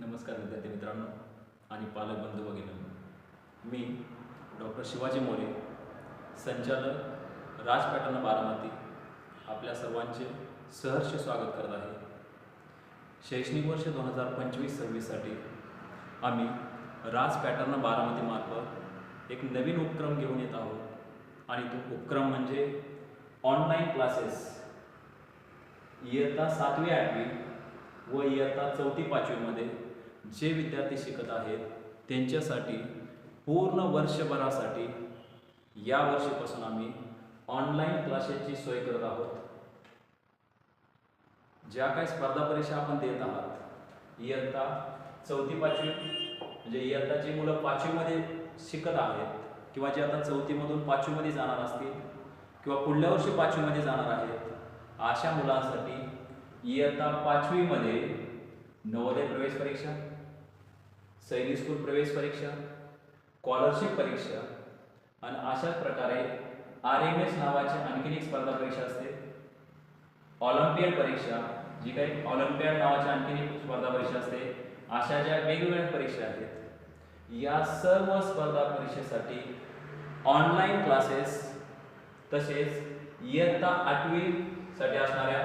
नमस्कार विद्यार्थी मित्रांनो आणि पालक बंधू भगिनी. मी डॉक्टर शिवाजी मोरे संचालक राज पॅटर्न बारामती आपल्या सर्वांचे सहर्ष स्वागत करत आहे. शैक्षणिक वर्ष दोन हजार पंचवीस सव्वीससाठी आम्ही राज पॅटर्न बारामतीमार्फत एक नवीन उपक्रम घेऊन येत आहोत आणि तो उपक्रम म्हणजे ऑनलाईन क्लासेस. इयत्ता सातवी आठवी व इयत्ता चौथी पाचवीमध्ये जे विद्यार्थी शिकत आहेत त्यांच्यासाठी पूर्ण वर्षभरासाठी या वर्षीपासून आम्ही ऑनलाईन क्लासेसची सोय करत आहोत. ज्या काही स्पर्धा परीक्षा आपण देत आहात इयत्ता चौथी पाचवी म्हणजे इयत्ता जी मुलं पाचवीमध्ये शिकत आहेत किंवा जे आता चौथीमधून पाचवीमध्ये जाणार असतील किंवा पुढल्या वर्षी पाचवीमध्ये जाणार आहेत अशा मुलांसाठी इयत्ता पाचवीमध्ये नवोदय प्रवेश परीक्षा सैनिक स्कूल प्रवेश परीक्षा स्कॉलरशिप परीक्षा आणि अशाच प्रकारे आर एम एस नावाची आणखीन एक स्पर्धा परीक्षा असते. ऑलिम्पियड परीक्षा जी काही ऑलिम्पियड नावाची आणखीन एक स्पर्धा परीक्षा असते. अशा ज्या वेगवेगळ्या परीक्षा आहेत या सर्व स्पर्धा परीक्षेसाठी ऑनलाईन क्लासेस तसेच इयत्ता आठवीसाठी असणाऱ्या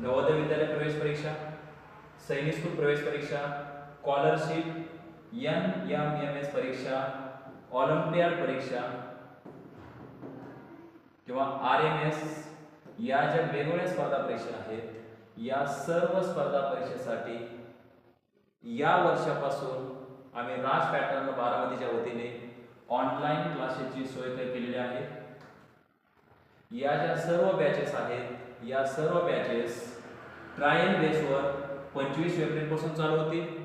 नवोदय विद्यालय प्रवेश परीक्षा सैनिक स्कूल प्रवेश परीक्षा scholarship N M M S परीक्षा ऑलिम्पियाड परीक्षा किंवा आर एम एस या ज्या वेगवेगळ्या स्पर्धा परीक्षा आहेत या सर्व स्पर्धा परीक्षेसाठी या वर्षापासून आम्ही राज पॅटर्न बारामतीच्या वतीने ऑनलाईन क्लासेसची सोय केलेली आहे. या ज्या सर्व बॅचेस आहेत या सर्व बॅचेस ट्रायल बेसवर पंचवीस एप्रिलपासून चालू होतील.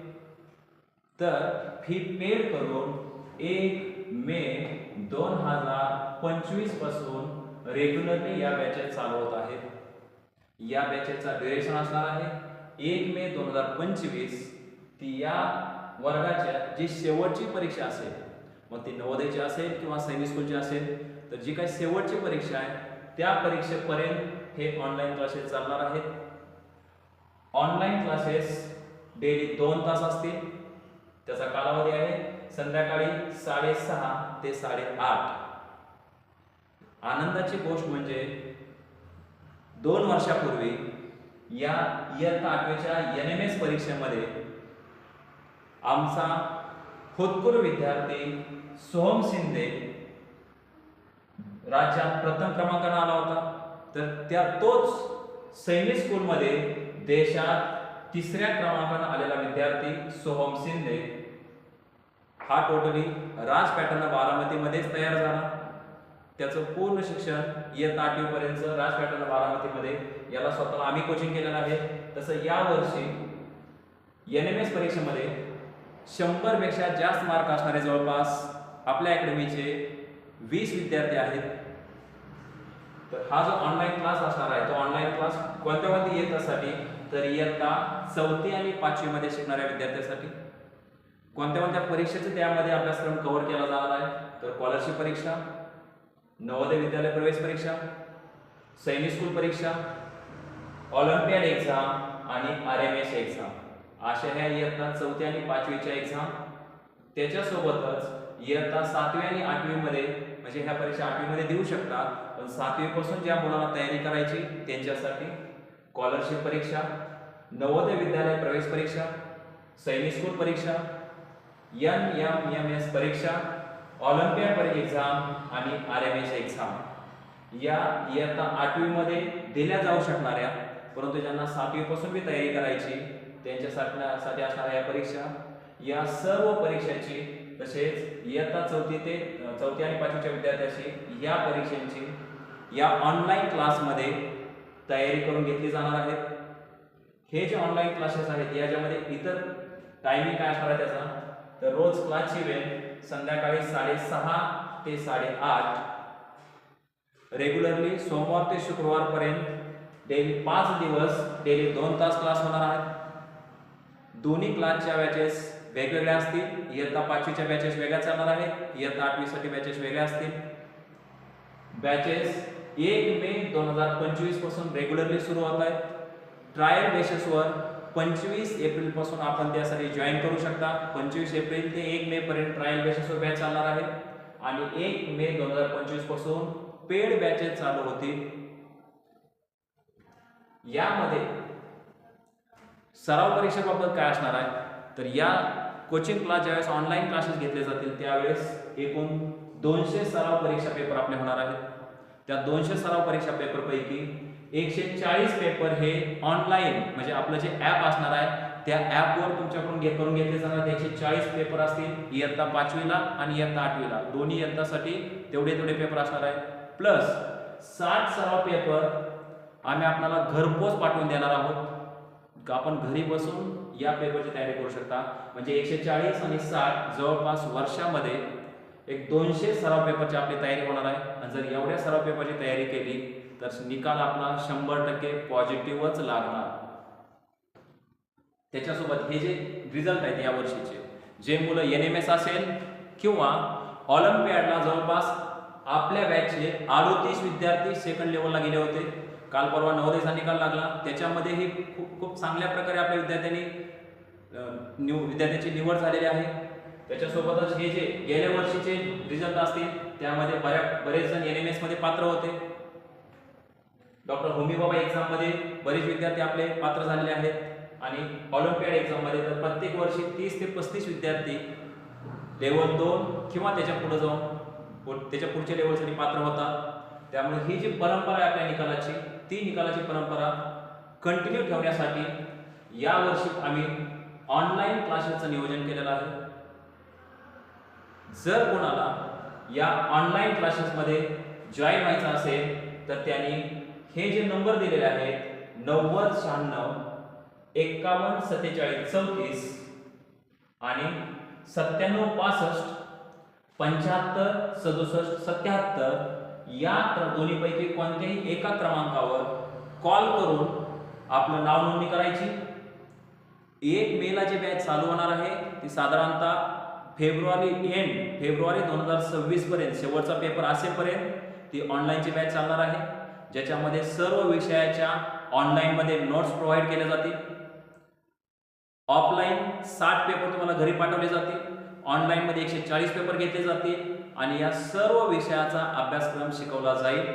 तर फी पेड करून एक मे दोन हजार पंचवीसपासून रेग्युलरली या बॅचेस चालू होत आहेत. या बॅचेसचा ड्युरेशन असणार आहे एक मे दोन हजार पंचवीस. ती या वर्गाच्या जी शेवटची परीक्षा असेल मग ती नवोदयची असेल किंवा सैनिक स्कूलची असेल तर जी काही शेवटची परीक्षा आहे त्या परीक्षेपर्यंत हे ऑनलाईन क्लासेस चालणार आहेत. ऑनलाईन क्लासेस डेली दोन तास असतील. त्याचा कालावधी आहे संध्याकाळी साडेसहा ते साडेआठ. आनंदाची गोष्ट म्हणजे दोन वर्षापूर्वी या इयत्ता आठवीच्या एन एम एस परीक्षेमध्ये आमचा होतकुर विद्यार्थी सोहम शिंदे राज्यात प्रथम क्रमांकानं आला होता. तर त्या तोच सैनिक स्कूलमध्ये देशात तिसऱ्या क्रमांकानं आलेला विद्यार्थी सोहम शिंदे. हा टोटली राज पॅटर्न बारामतीमध्येच तयार झाला. त्याचं पूर्ण शिक्षण इयत्ता आठवीपर्यंत राज पॅटर्न बारामतीमध्ये याला स्वतःला आम्ही कोचिंग केलेलं आहे. तसं यावर्षी एन एम एस परीक्षेमध्ये शंभरपेक्षा जास्त मार्क असणारे जवळपास आपल्या अकॅडमीचे वीस विद्यार्थी आहेत. तर हा जो ऑनलाईन क्लास असणार आहे तो ऑनलाईन क्लास कोणत्या कोणत्या येतासाठी तर इयत्ता चौथी आणि पाचवीमध्ये शिकणाऱ्या विद्यार्थ्यांसाठी. कोणत्या कोणत्या परीक्षेचे त्यामध्ये अभ्यासक्रम कव्हर केला जाणार आहे? तर स्कॉलरशिप परीक्षा नवोदय विद्यालय प्रवेश परीक्षा सैनिक स्कूल परीक्षा ऑलिम्पियाड एक्झाम आणि आर एम एस एक्झाम अशा ह्या इयत्ता चौथी आणि पाचवीच्या एक्झाम त्याच्यासोबतच इयत्ता सातवी आणि आठवीमध्ये म्हणजे ह्या परीक्षा आठवीमध्ये देऊ शकतात सातवीपासून ज्या मुलांना तयारी करायची त्यांच्यासाठी स्कॉलरशिप परीक्षा नवोदय विद्यालय प्रवेश परीक्षा सैनिक स्कूल परीक्षा एन एम एम एस परीक्षा ऑलिम्पियाड एक्झाम आणि आर एम एस एक्झाम या इयत्ता आठवीमध्ये दिल्या जाऊ शकणाऱ्या परंतु ज्यांना सातवीपासून बी तयारी करायची त्यांच्यासाठी साठी असणाऱ्या या परीक्षा या सर्व परीक्षांची तसेच इयत्ता चौथी ते चौथी आणि पाचवीच्या विद्यार्थ्यांची या परीक्षांची या ऑनलाईन क्लासमध्ये तयारी करून घेतली जाणार आहेत. हे जे ऑनलाईन क्लासेस आहेत याच्यामध्ये इतर टायमिंग काय असणार आहे त्याचा? तर रोज क्लासची वेळ संध्याकाळी साडेसहा ते साडेआठ. रेग्युलरली सोमवार ते शुक्रवारपर्यंत डेली पाच दिवस डेली दोन तास क्लास होणार आहेत. दोन्ही क्लासच्या बॅचेस वेगवेगळ्या असतील. इयत्ता पाचवीच्या बॅचेस वेगळ्या चालणार आहेत. इयत्ता आठवीसाठी बॅचेस वेगळ्या असतील. बॅचेस एक मे दोन हजार पंचवीसपासून रेग्युलरली सुरू होत आहेत ट्रायल बेसिसवर पंचवीस एप्रिलपासून आपण त्यासाठी जॉईन करू शकता. पंचवीस एप्रिल ते एक मे पर्यंत ट्रायल बेसिसवर बॅच चालणार आहे. आणि एक मे दोन हजार पंचवीसपासून पेड बॅचेस चालू होतील. यामध्ये सराव परीक्षेबाबत काय असणार आहे? तर या कोचिंग क्लास ज्यावेळेस ऑनलाईन क्लासेस घेतले जातील त्यावेळेस एकूण दोनशे सराव परीक्षा पेपर आपले होणार आहेत. त्या दोनशे सराव परीक्षा पेपरपैकी एकशे चाळीस पेपर हे ऑनलाईन म्हणजे आपलं जे ॲप असणार आहे त्या ॲपवर तुमच्याकडून घे करून घेतले जाणार एकशे चाळीस पेपर असतील इयत्ता पाचवीला आणि इयत्ता आठवीला. दोन्ही इयत्तासाठी तेवढे तेवढे पेपर असणार आहे प्लस साठ सराव पेपर आम्ही आपल्याला घरपोच पाठवून देणार आहोत. का आपण घरी बसून या पेपरची तयारी करू शकता. म्हणजे एकशे चाळीस आणि साठ जवळपास वर्षामध्ये एक दोनशे सराव पेपरची आपली तयारी होणार आहे. आणि जर एवढ्या सराव पेपरची तयारी केली तर निकाल आपला शंभर टक्के पॉझिटिव्हच लागणार. त्याच्यासोबत हे जे रिझल्ट आहेत या वर्षीचे जे मुलं एन एम एस असेल किंवा ऑलिम्पियाडला जवळपास आपल्या बॅचचे अडोतीस विद्यार्थी सेकंड लेवलला गेले होते. काल परवा नवोदयचा निकाल लागला. त्याच्यामध्येही खूप खूप चांगल्या प्रकारे आपल्या विद्यार्थ्यांनी निव विद्यार्थ्यांची निवड झालेली आहे. त्याच्यासोबतच हे जे गेल्या वर्षीचे रिझल्ट असतील त्यामध्ये बऱ्या बरेच जण एन एम एसमध्ये पात्र होते. डॉक्टर होमीबाबा एक्झाममध्ये एक्झाममध्ये बरेच विद्यार्थी आपले पात्र झालेले आहेत. आणि ऑलिम्पियाड एक्झाममध्ये तर प्रत्येक वर्षी तीस ते पस्तीस विद्यार्थी लेवल दोन किंवा त्याच्या पुढे जाऊन त्याच्या पुढच्या लेवलसाठी पात्र होतात. त्यामुळे ही जी परंपरा आहे आपल्या निकालाची ती निकालाची परंपरा कंटिन्यू ठेवण्यासाठी यावर्षी आम्ही ऑनलाईन क्लासेसचं नियोजन केलेलं आहे. जर कोणाला या ऑनलाईन क्लासेसमध्ये जॉईन व्हायचं असेल तर त्यांनी हे जे नंबर दिलेले आहेत नव्वद शहाण्णव एक्कावन्न सत्तेचाळीस चौतीस आणि सत्त्याण्णव पासष्ट पंच्याहत्तर सदुसष्ट सत्याहत्तर या दोन्हीपैकी कोणत्याही एका क्रमांकावर कॉल करून आपलं नाव नोंदणी करायची. एक मेला जी बॅच चालू होणार आहे ती साधारणतः फेब्रुवारी एंड फेब्रुवारी दोन हजार सव्वीसपर्यंत शेवटचा पेपर असेपर्यंत ती ऑनलाईनची बॅच चालणार आहे. ज्याच्यामध्ये सर्व विषयाच्या ऑनलाईनमध्ये नोट्स प्रोव्हाइड केल्या जातील. ऑफलाईन साठ पेपर तुम्हाला घरी पाठवले जातील. ऑनलाईनमध्ये एकशे चाळीस पेपर घेतले जातील आणि या सर्व विषयाचा अभ्यासक्रम शिकवला जाईल.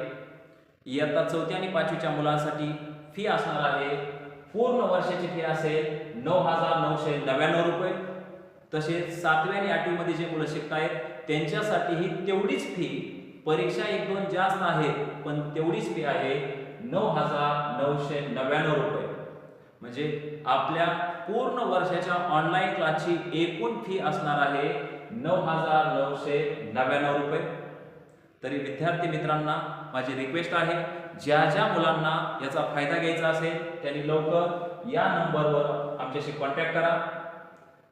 इयत्ता चौथी आणि पाचवीच्या मुलांसाठी फी असणार आहे. पूर्ण वर्षाची फी असेल नऊ हजार नऊशे नव्याण्णव रुपये. तसेच सातव्या आणि आठवीमध्ये जे मुलं शिकत त्यांच्यासाठी ही तेवढीच फी परीक्षा एक दोन जास्त आहे पण तेवढीच फी आहे नऊ हजार नऊशे नव्याण्णव रुपये. म्हणजे आपल्या पूर्ण वर्षाच्या ऑनलाईन क्लासची एकूण फी असणार आहे नऊ हजार नऊशे नव्याण्णव रुपये. तरी विद्यार्थी मित्रांना माझी रिक्वेस्ट आहे ज्या ज्या मुलांना याचा फायदा घ्यायचा असेल त्यांनी लवकर या नंबरवर आमच्याशी कॉन्टॅक्ट करा.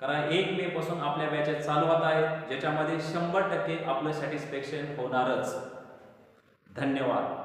कारण एक मे पासून आपल्या बॅचेस चालू होत आहेत ज्याच्यामध्ये शंभर टक्के आपलं सॅटिस्फॅक्शन होणारच. धन्यवाद.